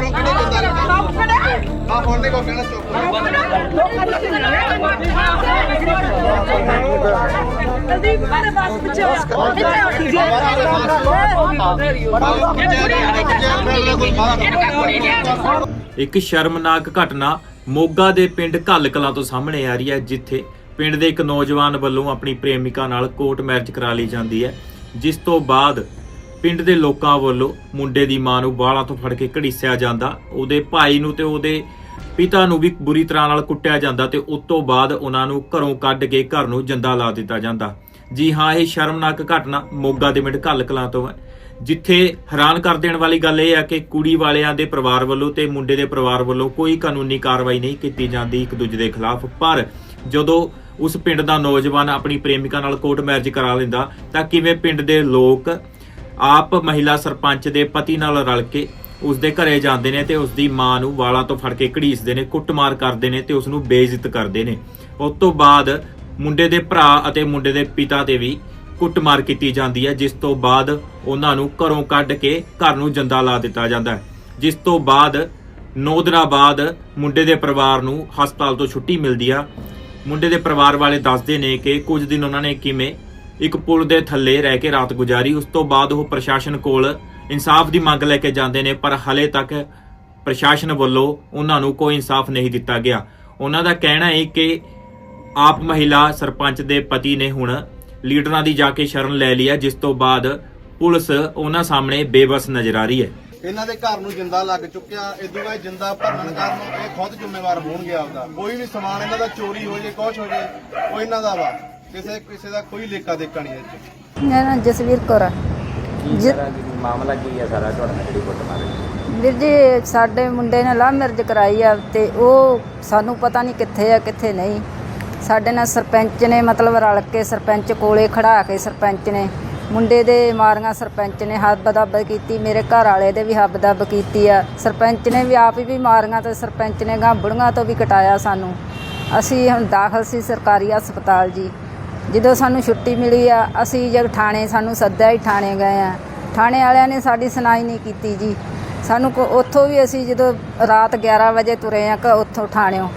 ਰੋਕਣੇ ਜਿੰਦਾ ਲੱਗਦਾ ਆ ਹੁਣ ਨਹੀਂ ਕੋ ਕਹਿਣਾ ਚੁੱਪ ਇੱਕ ਸ਼ਰਮਨਾਕ ਘਟਨਾ ਮੋਗਾ ਦੇ ਪਿੰਡ ਘੱਲ ਕਲਾਂ ਤੋਂ ਸਾਹਮਣੇ ਆ ਰਹੀ ਹੈ, ਜਿੱਥੇ ਪਿੰਡ ਦੇ ਇੱਕ ਨੌਜਵਾਨ ਵੱਲੋਂ ਆਪਣੀ ਪ੍ਰੇਮਿਕਾ ਨਾਲ ਕੋਰਟ ਮੈਰਿਜ ਕਰਾ ਲਈ ਜਾਂਦੀ ਹੈ, ਜਿਸ ਤੋਂ ਬਾਅਦ ਪਿੰਡ ਦੇ ਲੋਕਾਂ ਵੱਲੋਂ ਮੁੰਡੇ ਦੀ ਮਾਂ ਨੂੰ ਬਾਲਾਂ ਤੋਂ ਫੜ ਕੇ ਘੜੀਸਿਆ ਜਾਂਦਾ। ਉਹਦੇ ਭਾਈ ਨੂੰ ਤੇ ਉਹਦੇ ਪਿਤਾ ਨੂੰ ਵੀ ਬੁਰੀ ਤਰ੍ਹਾਂ ਨਾਲ ਕੁੱਟਿਆ ਜਾਂਦਾ ਤੇ ਉਸ ਤੋਂ ਬਾਅਦ ਉਹਨਾਂ ਨੂੰ ਘਰੋਂ ਕੱਢ ਕੇ ਘਰ ਨੂੰ ਜੰਦਾ ਲਾ ਦਿੱਤਾ ਜਾਂਦਾ। ਜੀ ਹਾਂ, ਇਹ ਸ਼ਰਮਨਾਕ ਘਟਨਾ ਮੋਗਾ ਦੇ ਪਿੰਡ ਘੱਲ ਕਲਾਂ ਤੋਂ ਹੈ, ਜਿੱਥੇ ਹੈਰਾਨ ਕਰ ਦੇਣ ਵਾਲੀ ਗੱਲ ਇਹ ਹੈ ਕਿ ਕੁੜੀ ਵਾਲਿਆਂ ਦੇ ਪਰਿਵਾਰ ਵੱਲੋਂ ਤੇ ਮੁੰਡੇ ਦੇ ਪਰਿਵਾਰ ਵੱਲੋਂ ਕੋਈ ਕਾਨੂੰਨੀ ਕਾਰਵਾਈ ਨਹੀਂ ਕੀਤੀ ਜਾਂਦੀ ਇੱਕ ਦੂਜੇ ਦੇ ਖਿਲਾਫ। ਪਰ ਜਦੋਂ ਉਸ ਪਿੰਡ ਦਾ ਨੌਜਵਾਨ ਆਪਣੀ ਪ੍ਰੇਮਿਕਾ ਨਾਲ ਕੋਰਟ ਮੈਰਿਜ ਕਰਾ ਲੈਂਦਾ, ਤਾਂ ਕਿਵੇਂ ਪਿੰਡ ਦੇ ਲੋਕ ਆਪ ਮਹਿਲਾ ਸਰਪੰਚ ਦੇ ਪਤੀ ਨਾਲ ਰਲ ਕੇ ਉਸ ਦੇ ਘਰੇ ਜਾਂਦੇ ਨੇ ਤੇ ਉਸ ਦੀ ਮਾਂ ਨੂੰ ਵਾਲਾਂ ਤੋਂ ਫੜ ਕੇ ਘੜੀਸਦੇ ਨੇ, ਕੁੱਟਮਾਰ ਕਰਦੇ ਨੇ ਤੇ ਉਸ ਨੂੰ ਬੇਇੱਜ਼ਤ ਕਰਦੇ ਨੇ। ਉਸ ਤੋਂ ਬਾਅਦ ਮੁੰਡੇ ਦੇ ਭਰਾ ਅਤੇ ਮੁੰਡੇ ਦੇ ਪਿਤਾ ਤੇ ਵੀ ਕੁੱਟਮਾਰ ਕੀਤੀ ਜਾਂਦੀ ਹੈ, ਜਿਸ ਤੋਂ ਬਾਅਦ ਉਹਨਾਂ ਨੂੰ ਘਰੋਂ ਕੱਢ ਕੇ ਘਰ ਨੂੰ ਜੰਦਾ ਲਾ ਦਿੱਤਾ ਜਾਂਦਾ ਹੈ। ਜਿਸ ਤੋਂ ਬਾਅਦ 9 ਦਿਨਾਂ ਬਾਅਦ ਮੁੰਡੇ ਦੇ ਪਰਿਵਾਰ ਨੂੰ ਹਸਪਤਾਲ ਤੋਂ ਛੁੱਟੀ ਮਿਲਦੀ ਆ। ਮੁੰਡੇ ਦੇ ਪਰਿਵਾਰ ਵਾਲੇ ਦੱਸਦੇ ਨੇ ਕਿ ਕੁਝ ਦਿਨ ਉਹਨਾਂ ਨੇ ਕਿਵੇਂ ਇੱਕ ਪੁਲ ਦੇ ਥੱਲੇ ਰਹਿ ਕੇ ਰਾਤ ਗੁਜ਼ਾਰੀ। ਉਸ ਤੋਂ ਬਾਅਦ ਉਹ ਪ੍ਰਸ਼ਾਸਨ ਕੋਲ ਇਨਸਾਫ ਦੀ ਮੰਗ ਲੈ ਕੇ ਜਾਂਦੇ ਨੇ, ਪਰ ਹਲੇ ਤੱਕ ਪ੍ਰਸ਼ਾਸਨ ਵੱਲੋਂ ਉਹਨਾਂ ਨੂੰ ਕੋਈ ਇਨਸਾਫ ਨਹੀਂ ਦਿੱਤਾ ਗਿਆ। ਉਹਨਾਂ ਦਾ ਕਹਿਣਾ ਹੈ ਕਿ ਆਪ ਮਹਿਲਾ ਸਰਪੰਚ ਦੇ ਪਤੀ ਨੇ ਹੁਣ ਲੀਡਰਾਂ ਦੀ ਜਾ ਕੇ ਸ਼ਰਨ ਲੈ ਲਈ ਹੈ, ਜਿਸ ਤੋਂ ਬਾਅਦ ਪੁਲਿਸ ਉਹਨਾਂ ਸਾਹਮਣੇ ਬੇਬਸ ਨਜ਼ਰ ਆ ਰਹੀ ਹੈ। ਇਹਨਾਂ ਦੇ ਘਰ ਨੂੰ ਜਿੰਦਾ ਲੱਗ ਚੁੱਕਿਆ। ਇਦੋਂ ਬਾਅਦ ਜਿੰਦਾ ਭਰਨ ਕਾਰਨ ਇਹ ਖੁਦ ਜ਼ਿੰਮੇਵਾਰ ਹੋਣਗੇ ਆਪਦਾ। ਕੋਈ ਵੀ ਸਮਾਨ ਇਹਨਾਂ ਦਾ ਚੋਰੀ ਹੋ ਜੇ, ਕੁਛ ਹੋ ਜੇ, ਉਹ ਇਹਨਾਂ ਦਾ ਵਾ। ਕਿਸੇ ਕਿਸੇ ਦਾ ਕੋਈ ਲੇਖਾ ਦੇਖਾ ਨਹੀਂ 'ਚ ਮੇਰਾ ਨਾਮ ਜਸਵੀਰ ਕੌਰ ਆ। ਕੀ ਜੀ- ਸਾਰਾ ਜੀ ਮਾਮਲਾ ਕੀ ਹੈ ਸਾਰਾ ਤੁਹਾਡਾ ਜਿਹੜੀ ਕੁੱਟ ਮਾਰੀ ਵੀਰ ਜੀ ਸਾਡੇ ਮੁੰਡੇ ਨੇ ਲਵ ਮੈਰਿਜ ਕਰਾਈ ਆ ਤੇ ਉਹ ਸਾਨੂੰ ਪਤਾ ਨਹੀਂ ਕਿੱਥੇ ਆ ਕਿੱਥੇ ਨਹੀਂ। ਸਾਡੇ ਨਾਲ ਸਰਪੰਚ ਨੇ ਮਤਲਬ ਰਲ ਕੇ ਸਰਪੰਚ ਕੋਲੇ ਖੜਾ ਕੇ ਸਰਪੰਚ ਨੇ। ਮੁੰਡੇ ਦੇ ਮਾਰੀਆਂ ਸਰਪੰਚ ਨੇ ਹੱਬ-ਦੱਬ ਕੀਤੀ ਮੇਰੇ ਘਰ ਵਾਲੇ ਦੇ ਵੀ ਹੱਬ-ਦੱਬ ਕੀਤੀ ਆ। ਸਰਪੰਚ ਨੇ ਵੀ ਆਪ ਹੀ ਵੀ ਮਾਰੀਆਂ ਤੇ ਸਰਪੰਚ ਨੇ ਗਾਂ ਬੁੜੀਆਂ ਤੋਂ ਵੀ ਕਟਾਇਆ ਸਾਨੂੰ। ਅਸੀਂ ਹੁਣ ਦਾਖਲ ਸੀ ਸਰਕਾਰੀ ਹਸਪਤਾਲ ਜੀ। ਜਦੋਂ ਸਾਨੂੰ ਛੁੱਟੀ ਮਿਲੀ ਆ, ਅਸੀਂ ਜਦ ਥਾਣੇ ਸਾਨੂੰ ਸੱਦਿਆ ਹੀ ਥਾਣੇ ਗਏ ਆ। ਥਾਣੇ ਵਾਲਿਆਂ ਨੇ ਸਾਡੀ ਸੁਣਾਈ ਨਹੀਂ ਕੀਤੀ ਜੀ। ਸਾਨੂੰ ਕੋ- ਉੱਥੋਂ ਵੀ ਅਸੀਂ ਜਦੋਂ ਰਾਤ 11 ਵਜੇ ਤੁਰੇ ਆ, ਕ, ਉੱਥੋਂ ਥਾਣਿਓ।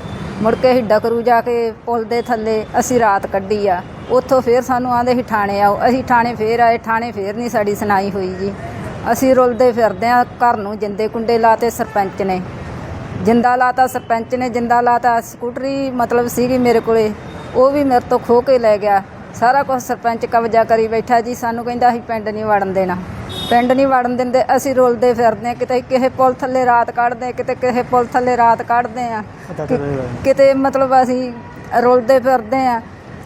ਮੁੜ ਕੇ ਅਸੀਂ ਡਕਰੂ ਜਾ ਕੇ ਪੁਲ ਦੇ ਥੱਲੇ ਅਸੀਂ ਰਾਤ ਕੱਢੀ ਆ। ਉੱਥੋਂ ਫੇਰ ਸਾਨੂੰ ਆਂਦੇ ਹੀ ਥਾਣੇ ਆਓ। ਅਸੀਂ ਥਾਣੇ ਫੇਰ ਆਏ, ਥਾਣੇ ਫੇਰ ਨਹੀਂ ਸਾਡੀ ਸੁਣਾਈ ਹੋਈ ਜੀ। ਅਸੀਂ ਰੁਲਦੇ ਫਿਰਦੇ ਆ, ਘਰ ਨੂੰ ਜਿੰਦੇ ਕੁੰਡੇ ਲਾਤੇ ਸਰਪੰਚ ਨੇ। ਜਿੰਦਾ ਲਾਤਾ ਸਰਪੰਚ ਨੇ, ਜਿੰਦਾ ਲਾਤਾ ਸਕੂਟਰੀ ਮਤਲਬ ਸੀਗੀ ਮੇਰੇ ਕੋਲੇ। ਉਹ ਵੀ ਮੇਰੇ ਤੋਂ ਖੋ ਕੇ ਲੈ ਗਿਆ। ਸਾਰਾ ਕੁਝ ਸਰਪੰਚ ਕਬਜ਼ਾ ਕਰੀ ਬੈਠਾ ਜੀ। ਸਾਨੂੰ ਕਹਿੰਦਾ ਅਸੀਂ ਪਿੰਡ ਨਹੀਂ ਵੜਨ ਦੇਣਾ। ਪਿੰਡ ਨਹੀਂ ਵੜਨ ਦਿੰਦੇ ਅਸੀਂ ਰੁਲਦੇ ਫਿਰਦੇ ਆ ਕਿਤੇ ਕਿਸੇ ਪੁਲ ਥੱਲੇ ਰਾਤ ਕੱਢਦੇ ਕਿਤੇ ਕਿਸੇ ਪੁਲ ਥੱਲੇ ਰਾਤ ਕੱਢਦੇ ਆ ਕਿਤੇ ਮਤਲਬ ਅਸੀਂ ਰੁਲਦੇ ਫਿਰਦੇ ਆ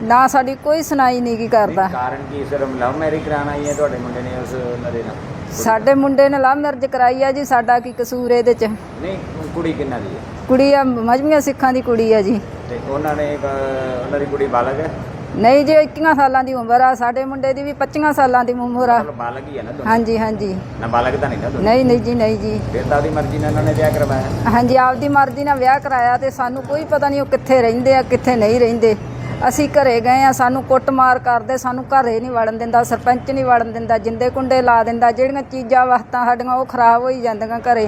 ਨਾ ਸਾਡੀ ਕੋਈ ਸੁਣਾਈ ਨਹੀਂ ਕੀ ਕਰਦਾ। ਕਾਰਨ ਕੀ ਸਿਰਫ ਲਵ ਮੈਰਿਜ ਕਰਾਣਾ ਆਈ ਹੈ ਤੁਹਾਡੇ ਮੁੰਡੇ ਨੇ ਉਸ ਨਰੇ ਨਾਲ? ਸਾਡੇ ਮੁੰਡੇ ਨੇ ਲਵ ਮੈਰਿਜ ਕਰਾਈ ਆ ਜੀ ਸਾਡਾ ਕੀ ਕਸੂਰ ਇਹਦੇ ਚ? ਨਹੀਂ ਕੁੜੀ ਕਿੰਨਾ ਦੀ ਹੈ? ਕੁੜੀ ਆ ਮਜਮੀਆਂ ਸਿੱਖਾਂ ਦੀ ਕੁੜੀ ਆ ਜੀ। ਤੇ ਉਹਨਾਂ ਨੇ ਉਹਨਾਂ ਦੀ ਕੁੜੀ ਬਾਲਗ ਹੈ? ਨਹੀਂ ਜੀ 21 ਸਾਲਾਂ ਦੀ ਉਮਰ ਆ। ਸਾਡੇ ਮੁੰਡੇ ਦੀ ਵੀ 25 ਸਾਲਾਂ ਦੀ ਉਮਰ ਆ। ਮਤਲਬ ਬਾਲਗ ਹੀ ਹੈ ਨਾ ਦੋਨੋਂ? ਹਾਂਜੀ ਹਾਂਜੀ। ਨਾ ਬਾਲਗ ਤਾਂ ਨਹੀਂ ਨਾ ਦੋਨੋਂ? ਨਹੀਂ ਨਹੀਂ ਜੀ ਨਹੀਂ ਜੀ। ਫਿਰ ਤਾਂ ਉਹਦੀ ਮਰਜ਼ੀ ਨਾਲ ਉਹਨਾਂ ਨੇ ਵਿਆਹ ਕਰਵਾਇਆ। ਹਾਂਜੀ ਆਪਦੀ ਮਰਜ਼ੀ ਨਾਲ ਵਿਆਹ ਕਰਾਇਆ ਤੇ ਸਾਨੂੰ ਕੋਈ ਪਤਾ ਨਹੀਂ ਉਹ ਕਿੱਥੇ ਰਹਿੰਦੇ ਆ ਕਿੱਥੇ ਨਹੀਂ ਰਹਿੰਦੇ। ਅਸੀਂ ਘਰੇ ਗਏ ਆ ਸਾਨੂੰ ਕੁੱਟਮਾਰ ਕਰਦੇ ਸਾਨੂੰ ਘਰੇ ਨਹੀਂ ਵੜਨ ਦਿੰਦਾ ਸਰਪੰਚ ਨਹੀਂ ਵੜਨ ਦਿੰਦਾ ਜਿੰਦੇ ਕੁੰਡੇ ਲਾ ਦਿੰਦਾ ਜਿਹੜੀਆਂ ਚੀਜ਼ਾਂ ਵਸਤਾਂ ਸਾਡੀਆਂ ਉਹ ਖਰਾਬ ਹੋਈ ਜਾਂਦੀਆਂ ਘਰੇ।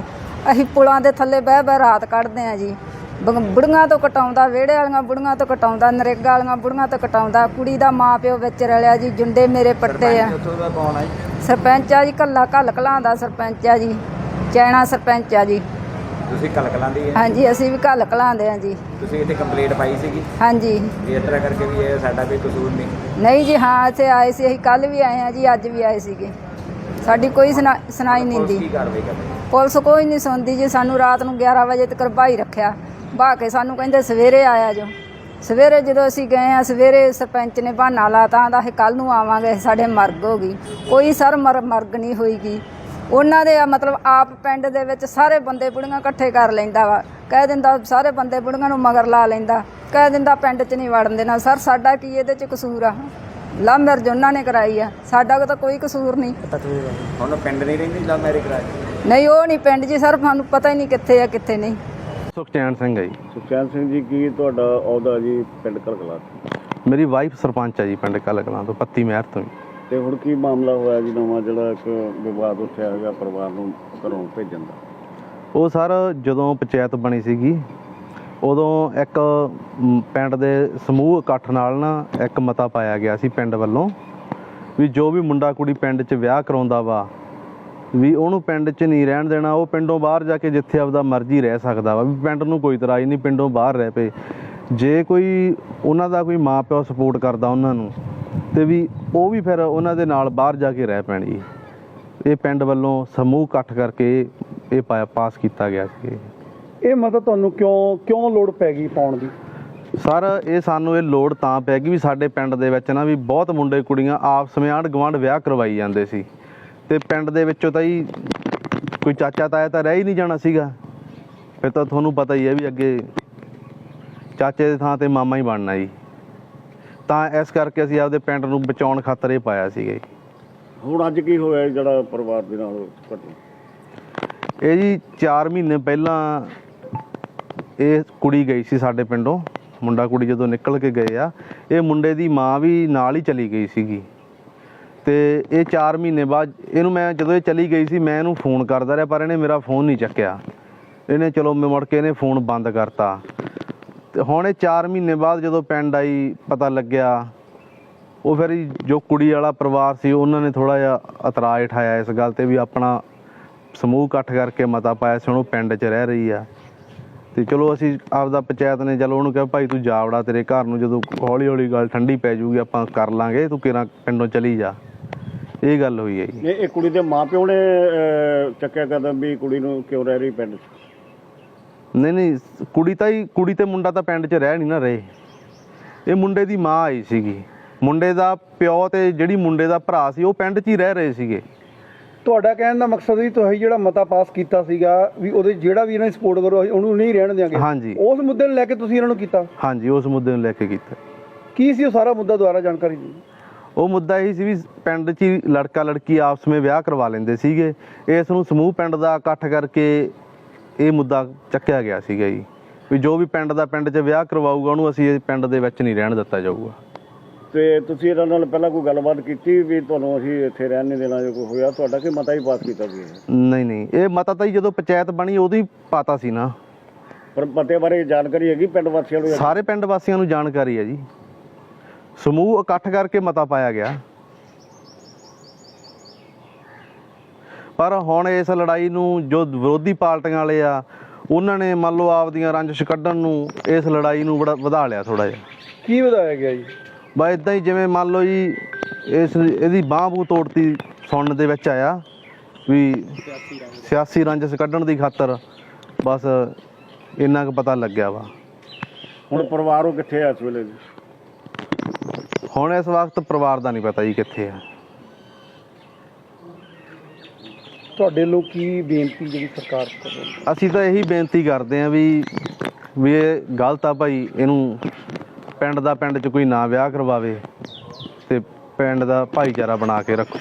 ਅਸੀਂ ਪੁਲਾਂ ਦੇ ਥੱਲੇ ਬਹਿ ਬਹਿ ਰਾਤ ਕੱਢਦੇ ਆ ਜੀ। ਬ- ਬੁੜੀਆਂ ਤੋਂ ਕਟਾਉਂਦਾ ਵਿਹੜੇ ਵਾਲੀਆਂ ਬੁੜੀਆਂ ਤੋਂ ਕਟਾਉਂਦਾ ਨਰੇਗਾ ਵਾਲੀਆਂ ਬੁੜੀਆਂ ਤੋਂ ਕਟਾਉਂਦਾ। ਕੁੜੀ ਦਾ ਮਾਂ ਪਿਓ ਵਿੱਚ ਰਲਿਆ ਜੀ ਜੁੰਡੇ ਮੇਰੇ ਪੱਟੇ ਆ। ਸਰਪੰਚ ਉੱਥੋਂ ਦਾ ਕੌਣ ਹੈ ਸਰਪੰਚ ਆ ਜੀ ਕੱਲਾ ਘੱਲ ਕਲਾਂ ਦਾ ਸਰਪੰਚ ਆ ਜੀ। ਚੈਣਾ ਸਰਪੰਚ ਆ ਜੀ। ਤੁਸੀਂ ਕਲਕਲਾਂ ਦੀ ਹੈ ਹਾਂਜੀ ਅਸੀਂ ਵੀ ਘੱਲ ਕਲਾਂ ਦੇ ਆ ਜੀ। ਤੁਸੀਂ ਇੱਥੇ ਕੰਪਲੀਟ ਪਾਈ ਸੀਗੀ? ਹਾਂਜੀ। ਵੀ ਇਸ ਤਰ੍ਹਾਂ ਕਰਕੇ ਵੀ ਇਹ ਸਾਡਾ ਕੋਈ ਕਸੂਰ ਨਹੀਂ। ਨਹੀਂ ਜੀ ਹਾਂ ਇੱਥੇ ਆਏ ਸੀ ਅਸੀਂ ਕੱਲ ਵੀ ਆਏ ਆ ਜੀ ਅੱਜ ਵੀ ਆਏ ਸੀਗੇ। ਸਾਡੀ ਕੋਈ ਸੁਣਾ- ਸੁਣਾਈ ਨਹੀਂ ਦੀ। ਕੀ ਕਾਰਵਾਈ ਕਰਦੀ ਪੁਲਿਸ ਕੋਈ ਨਹੀਂ ਸੁਣਦੀ ਜੀ ਸਾਨੂੰ ਰਾਤ ਨੂੰ 11 ਵਜੇ ਤੱਕ ਭਾਈ ਰੱਖਿਆ। ਬਹਾ ਕੇ ਸਾਨੂੰ ਕਹਿੰਦੇ ਸਵੇਰੇ ਆਇਆ ਜੋ। ਸਵੇਰੇ ਜਦੋਂ ਅਸੀਂ ਗਏ ਆ ਸਵੇਰੇ ਸਰਪੰਚ ਨੇ ਬਹਾਨਾ ਲਾਤਾ ਆਂਦਾ ਅਸੀਂ ਕੱਲ ਨੂੰ ਆਵਾਂਗੇ ਸਾਡੇ ਮਰਗ ਹੋ ਗਈ। ਕੋਈ ਸਰ ਮਰ ਮਰਗ ਨਹੀਂ ਹੋਈਗੀ। ਉਹਨਾਂ ਦੇ ਆ ਮਤਲਬ ਆਪ ਪਿੰਡ ਦੇ ਵਿੱਚ ਸਾਰੇ ਬੰਦੇ ਬੁੜੀਆਂ ਇਕੱਠੇ ਕਰ ਲੈਂਦਾ ਵਾ। ਕਹਿ ਦਿੰਦਾ ਸਾਰੇ ਬੰਦੇ ਬੁੜੀਆਂ ਨੂੰ ਮਗਰ ਲਾ ਲੈਂਦਾ। ਕਹਿ ਦਿੰਦਾ ਪਿੰਡ 'ਚ ਨਹੀਂ ਵੜਨ ਦੇਣਾ। ਸਰ ਸਾਡਾ ਕੀ ਇਹਦੇ 'ਚ ਕਸੂਰ ਆ? ਲਵ ਮੈਰਿਜ ਉਹਨਾਂ ਨੇ ਕਰਾਈ ਆ ਸਾਡਾ ਤਾਂ ਕੋਈ ਕਸੂਰ ਨਹੀਂ। ਹੁਣ ਪਿੰਡ ਨਹੀਂ ਰਹਿੰਦੀ ਲਵ ਮੈਰਿਜ ਕਰਾਈ। ਨਹੀਂ ਉਹ ਨਹੀਂ ਪਿੰਡ ਜੀ ਸਰ ਸਾਨੂੰ ਪਤਾ ਹੀ ਨਹੀਂ ਕਿੱਥੇ ਆ ਕਿੱਥੇ ਨਹੀਂ। ਸੁਖਚੈਨ ਸਿੰਘ ਹੈ ਜੀ। ਸੁਖਚੈਨ ਸਿੰਘ ਜੀ ਕੀ ਤੁਹਾਡਾ ਅਹੁਦਾ ਜੀ ਪਿੰਡ ਕਲਕਲਾ ਮੇਰੀ ਵਾਈਫ ਸਰਪੰਚ ਹੈ ਜੀ ਪਿੰਡ ਕੱਲ ਕਲਾਂ ਤੋਂ ਪੱਤੀ ਮਹਿਰ ਤੋਂ ਜੀ। ਤੇ ਹੁਣ ਕੀ ਮਾਮਲਾ ਹੋਇਆ ਜੀ ਨਵਾਂ ਜਿਹੜਾ ਇੱਕ ਵਿਵਾਦ ਉੱਠਿਆ ਹੈਗਾ ਪਰਿਵਾਰ ਨੂੰ ਘਰੋਂ ਭੇਜਣ ਦਾ? ਉਹ ਸਰ ਜਦੋਂ ਪੰਚਾਇਤ ਬਣੀ ਸੀਗੀ ਉਦੋਂ ਇੱਕ ਪਿੰਡ ਦੇ ਸਮੂਹ ਇਕੱਠ ਨਾਲ ਨਾ ਇੱਕ ਮਤਾ ਪਾਇਆ ਗਿਆ ਸੀ ਪਿੰਡ ਵੱਲੋਂ ਵੀ ਜੋ ਵੀ ਮੁੰਡਾ ਕੁੜੀ ਪਿੰਡ 'ਚ ਵਿਆਹ ਕਰਾਉਂਦਾ ਵਾ, ਵੀ ਉਹਨੂੰ ਪਿੰਡ 'ਚ ਨਹੀਂ ਰਹਿਣ ਦੇਣਾ, ਉਹ ਪਿੰਡੋਂ ਬਾਹਰ ਜਾ ਕੇ ਜਿੱਥੇ ਆਪਦਾ ਮਰਜ਼ੀ ਰਹਿ ਸਕਦਾ ਵਾ, ਵੀ ਪਿੰਡ ਨੂੰ ਕੋਈ ਇਤਰਾਜ਼ ਨਹੀਂ, ਪਿੰਡੋਂ ਬਾਹਰ ਰਹਿ ਪਏ। ਜੇ ਕੋਈ ਉਹਨਾਂ ਦਾ ਕੋਈ ਮਾਪਿਓ ਸਪੋਰਟ ਕਰਦਾ ਉਹਨਾਂ ਨੂੰ, ਤੇ ਵੀ ਉਹ ਵੀ ਫਿਰ ਉਹਨਾਂ ਦੇ ਨਾਲ ਬਾਹਰ ਜਾ ਕੇ ਰਹਿ ਪੈਣੀ ਇਹ ਪਿੰਡ ਵੱਲੋਂ ਸਮੂਹ ਇਕੱਠ ਕਰਕੇ ਇਹ ਪਾਇਆ, ਪਾਸ ਕੀਤਾ ਗਿਆ ਸੀ। ਇਹ ਮਤਾ ਤੁਹਾਨੂੰ ਕਿਉਂ ਕਿਉਂ ਲੋੜ ਪੈ ਗਈ ਪਾਉਣ ਦੀ? ਸਰ ਇਹ ਸਾਨੂੰ ਇਹ ਲੋੜ ਤਾਂ ਪੈ ਗਈ ਵੀ ਸਾਡੇ ਪਿੰਡ ਦੇ ਵਿੱਚ ਨਾ ਵੀ ਬਹੁਤ ਮੁੰਡੇ ਕੁੜੀਆਂ ਆਪਸ ਵਿੱਚ ਆਂਢ ਗੁਆਂਢ ਵਿਆਹ ਕਰਵਾਈ ਜਾਂਦੇ ਸੀ। ਤੇ ਪਿੰਡ ਦੇ ਵਿੱਚੋਂ ਤਾਂ ਹੀ ਕੋਈ ਚਾਚਾ ਤਾਇਆ ਤਾਂ ਰਹਿ ਹੀ ਨਹੀਂ ਜਾਣਾ ਸੀਗਾ। ਫਿਰ ਤਾਂ ਤੁਹਾਨੂੰ ਪਤਾ ਹੀ ਹੈ ਵੀ ਅੱਗੇ ਚਾਚੇ ਦੇ ਥਾਂ ਤੇ ਮਾਮਾ ਹੀ ਬਣਨਾ ਜੀ। ਤਾਂ ਇਸ ਕਰਕੇ ਅਸੀਂ ਆਪਦੇ ਪਿੰਡ ਨੂੰ ਬਚਾਉਣ ਖਾਤਰ ਇਹ ਪਾਇਆ ਸੀਗਾ ਜੀ। ਹੁਣ ਅੱਜ ਕੀ ਹੋਇਆ ਜਿਹੜਾ ਪਰਿਵਾਰ ਦੇ ਨਾਲ ਘਟਨਾ? ਇਹ ਜੀ 4 ਮਹੀਨੇ ਪਹਿਲਾਂ ਇਹ ਕੁੜੀ ਗਈ ਸੀ ਸਾਡੇ ਪਿੰਡੋਂ। ਮੁੰਡਾ ਕੁੜੀ ਜਦੋਂ ਨਿਕਲ ਕੇ ਗਏ ਆ, ਇਹ ਮੁੰਡੇ ਦੀ ਮਾਂ ਵੀ ਨਾਲ ਹੀ ਚਲੀ ਗਈ ਸੀਗੀ। ਤੇ ਇਹ 4 ਮਹੀਨੇ ਬਾਅਦ ਇਹਨੂੰ ਮੈਂ ਜਦੋਂ ਇਹ ਚਲੀ ਗਈ ਸੀ, ਮੈਂ ਇਹਨੂੰ ਫੋਨ ਕਰਦਾ ਰਿਹਾ, ਪਰ ਇਹਨੇ ਮੇਰਾ ਫੋਨ ਨਹੀਂ ਚੱਕਿਆ। ਇਹਨੇ ਚਲੋ ਮੈਂ ਮੁੜ ਕੇ ਇਹਨੇ ਫੋਨ ਬੰਦ ਕਰਤਾ। ਤੇ ਹੁਣ ਇਹ 4 ਮਹੀਨੇ ਬਾਅਦ ਜਦੋਂ ਪਿੰਡ ਆਈ, ਪਤਾ ਲੱਗਿਆ, ਉਹ ਫਿਰ ਜੋ ਕੁੜੀ ਵਾਲਾ ਪਰਿਵਾਰ ਸੀ, ਉਹਨਾਂ ਨੇ ਥੋੜਾ ਜਿਹਾ ਇਤਰਾਜ਼ ਉਠਾਇਆ ਇਸ ਗੱਲ ਤੇ ਵੀ ਆਪਣਾ ਸਮੂਹ ਇਕੱਠ ਕਰਕੇ ਮਤਾ ਪਾਇਆ ਸੀ, ਹੁਣ ਉਹ ਪਿੰਡ 'ਚ ਰਹਿ ਰਹੀ ਆ। ਤੇ ਚਲੋ ਅਸੀਂ ਆਪਦਾ ਪੰਚਾਇਤ ਨੇ ਚਲੋ ਉਹਨੂੰ ਕਿਹਾ ਭਾਈ ਤੂੰ ਜਾ ਵੜਾ ਤੇਰੇ ਘਰ ਨੂੰ ਜਦੋਂ ਹੌਲੀ ਹੌਲੀ ਗੱਲ ਠੰਡੀ ਪੈ ਜੂਗੀ ਆਪਾਂ ਕਰ ਲਾਂਗੇ ਤੂੰ ਕਿਰਾਂ ਪਿੰਡੋਂ ਚਲੀ ਜਾ। ਇਹ ਗੱਲ ਹੋਈ ਹੈ ਜੀ। ਇਹ ਕੁੜੀ ਦੇ ਮਾਪਿਓ ਨੇ ਚੱਕਿਆ ਕਦਮ ਵੀ ਕੁੜੀ ਨੂੰ ਕਿਉਂ ਰਹਿ ਰਹੀ ਪਿੰਡ 'ਚ? ਨਹੀਂ ਨਹੀਂ ਕੁੜੀ ਤਾਂ ਹੀ ਕੁੜੀ ਤੇ ਮੁੰਡਾ ਤਾਂ ਪਿੰਡ 'ਚ ਰਹਿ ਨਹੀਂ ਨਾ ਰਹੇ। ਇਹ ਮੁੰਡੇ ਦੀ ਮਾਂ ਆਈ ਸੀਗੀ। ਮੁੰਡੇ ਦਾ ਪਿਓ ਤੇ ਜਿਹੜੀ ਮੁੰਡੇ ਦਾ ਭਰਾ ਸੀ ਉਹ ਪਿੰਡ 'ਚ ਹੀ ਰਹਿ ਰਹੇ ਸੀਗੇ। ਤੁਹਾਡਾ ਕਹਿਣ ਦਾ ਮਕਸਦ ਵੀ ਤੁਸੀਂ ਜਿਹੜਾ ਮਤਾ ਪਾਸ ਕੀਤਾ ਸੀਗਾ ਵੀ ਉਹਦੇ ਜਿਹੜਾ ਵੀ ਇਹਨਾਂ ਦੀ ਸਪੋਰਟ ਕਰੋ ਅਸੀਂ ਉਹਨੂੰ ਨਹੀਂ ਰਹਿਣ ਦਿਆਂਗੇ। ਹਾਂਜੀ। ਉਸ ਮੁੱਦੇ ਨੂੰ ਲੈ ਕੇ ਤੁਸੀਂ ਇਹਨਾਂ ਨੂੰ ਕੀਤਾ? ਹਾਂਜੀ ਉਸ ਮੁੱਦੇ ਨੂੰ ਲੈ ਕੇ ਕੀਤਾ। ਕੀ ਸੀ ਉਹ ਸਾਰਾ ਮੁੱਦਾ ਦੁਆਰਾ ਜਾਣਕਾਰੀ ਦਿਓ ਉਹ ਮੁੱਦਾ ਇਹ ਸੀ ਵੀ ਪਿੰਡ 'ਚ ਹੀ ਲੜਕਾ ਲੜਕੀ ਆਪਸ ਵਿੱਚ ਵਿਆਹ ਕਰਵਾ ਲੈਂਦੇ ਸੀਗੇ। ਇਸ ਨੂੰ ਸਮੂਹ ਪਿੰਡ ਦਾ ਇਕੱਠ ਕਰਕੇ ਇਹ ਮੁੱਦਾ ਚੱਕਿਆ ਗਿਆ ਸੀਗਾ ਜੀ। ਵੀ ਜੋ ਵੀ ਪਿੰਡ ਦਾ ਪਿੰਡ 'ਚ ਵਿਆਹ ਕਰਵਾਊਗਾ ਉਹਨੂੰ ਅਸੀਂ ਇਹ ਪਿੰਡ ਦੇ ਵਿੱਚ ਨਹੀਂ ਰਹਿਣ ਦਿੱਤਾ ਜਾਊਗਾ। ਤੇ ਤੁਸੀਂ ਇਹਨਾਂ ਨਾਲ ਪਹਿਲਾਂ ਕੋਈ ਗੱਲਬਾਤ ਕੀਤੀ ਵੀ ਤੁਹਾਨੂੰ ਅਸੀਂ ਇੱਥੇ ਰਹਿਣ ਨਹੀਂ ਦੇਣਾ ਜੇ ਕੋਈ ਹੋਇਆ? ਤੁਹਾਡਾ ਕੀ ਮਤਾ ਹੀ ਪਾਸ ਕੀਤਾ ਸੀ ਇਹ? ਨਹੀਂ ਨਹੀਂ। ਇਹ ਮਤਾ ਤਾਂ ਜੀ ਜਦੋਂ ਪੰਚਾਇਤ ਬਣੀ ਉਦੋਂ ਹੀ ਪਾਤਾ ਸੀ ਨਾ। ਪਰ ਮਤੇ ਬਾਰੇ ਜਾਣਕਾਰੀ ਹੈਗੀ ਪਿੰਡ ਵਾਸੀਆਂ ਨੂੰ ਸਾਰੇ ਪਿੰਡ ਵਾਸੀਆਂ ਨੂੰ ਜਾਣਕਾਰੀ ਹੈ ਜੀ। ਸਮੂਹ ਇਕੱਠ ਕਰਕੇ ਮਤਾ ਪਾਇਆ ਗਿਆ। ਪਰ ਹੁਣ ਇਸ ਲੜਾਈ ਨੂੰ ਜੋ ਵਿਰੋਧੀ ਪਾਰਟੀਆਂ ਵਾਲੇ ਆ ਉਹਨਾਂ ਨੇ ਮੰਨ ਲਓ ਆਪਦੀਆਂ ਰੰਜਿਸ਼ ਕੱਢਣ ਨੂੰ ਇਸ ਲੜਾਈ ਨੂੰ ਬੜਾ ਵਧਾ ਲਿਆ ਥੋੜਾ ਜਿਹਾ। ਕੀ ਵਧਾਇਆ ਗਿਆ ਜੀ? ਬਸ ਇਦਾਂ ਹੀ ਜਿਵੇਂ ਮੰਨ ਲਓ ਜੀ ਇਸ ਇਹਦੀ ਬਾਂਹ ਬੂ ਤੋੜਤੀ ਸੁਣਨ ਦੇ ਵਿੱਚ ਆਇਆ ਵੀ ਸਿਆਸੀ ਰੰਜਿਸ਼ ਕੱਢਣ ਦੀ ਖਾਤਰ ਬਸ ਇੰਨਾ ਕੁ ਪਤਾ ਲੱਗਿਆ ਵਾ। ਹੁਣ ਪਰਿਵਾਰ ਉਹ ਕਿੱਥੇ ਆ ਇਸ ਵੇਲੇ ਜੀ? ਹੁਣ ਇਸ ਵਕਤ ਪਰਿਵਾਰ ਦਾ ਨਹੀਂ ਪਤਾ ਜੀ ਕਿੱਥੇ ਆ। ਤੁਹਾਡੇ ਲੋਕ ਕੀ ਬੇਨਤੀ ਜਿਹੜੀ ਸਰਕਾਰ ਤੋਂ? ਅਸੀਂ ਤਾਂ ਇਹੀ ਬੇਨਤੀ ਕਰਦੇ ਆਂ ਵੀ ਵੀ ਇਹ ਗਲਤ ਆ ਭਾਈ ਇਹਨੂੰ ਪਿੰਡ ਦਾ ਪਿੰਡ 'ਚ ਕੋਈ ਨਾ ਵਿਆਹ ਕਰਵਾਵੇ ਤੇ ਪਿੰਡ ਦਾ ਭਾਈਚਾਰਾ ਬਣਾ ਕੇ ਰੱਖੋ।